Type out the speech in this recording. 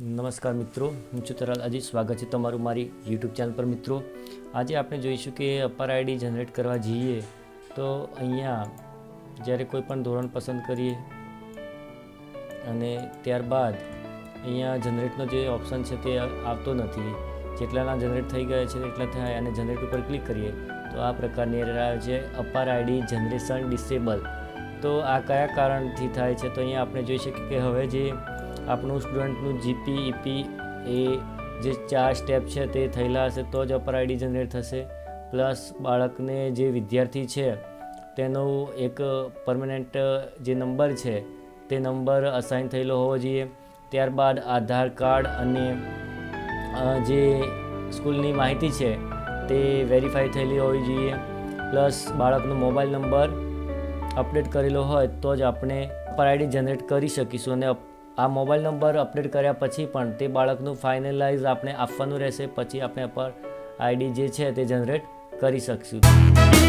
નમસ્કાર મિત્રો, હું છું તરાલ આજે સ્વાગત છે તમારું મારી યુટ્યુબ ચેનલ પર. મિત્રો, આજે આપણે જોઈશું કે અપાર આઈડી જનરેટ કરવા જઈએ તો અહીંયા જ્યારે કોઈ પણ ધોરણ પસંદ કરીએ અને ત્યારબાદ અહીંયા જનરેટનો જે ઓપ્શન છે તે આવતો નથી. જેટલાના જનરેટ થઈ ગયા છે એટલા થાય અને જનરેટ ઉપર ક્લિક કરીએ તો આ પ્રકારની એરર આવે છે. અપાર આઈડી જનરેશન ડિસેબલ તો આ કયા કારણથી થાય છે? તો અહીંયા આપણે જોઈ શકીએ કે હવે જે આપણું સ્ટુડન્ટનું જીપી ઈપી એ જે ચાર સ્ટેપ છે તે થયેલા હશે, તો જ અપર આઈડી જનરેટ થશે. પ્લસ બાળકને જે વિદ્યાર્થી છે, તેનો એક પરમનન્ટ જે નંબર છે, તે નંબર અસાઇન થયેલો હોવો જોઈએ. ત્યારબાદ આધાર કાર્ડ અને જે સ્કૂલની માહિતી છે, તે વેરીફાઈ થયેલી હોવી જોઈએ. પ્લસ બાળકનો મોબાઈલ નંબર અપડેટ કરેલો હોય, તો જ આપણે અપર આઈડી જનરેટ કરી શકીશું અને આ મોબાઈલ નંબર અપડેટ કર્યા પછી પણ તે બાળકનું ફાઇનલાઇઝ આપણે આપવાનું રહેશે. પછી આપણે પર આઈડી જે છે તે જનરેટ કરી શકીશું.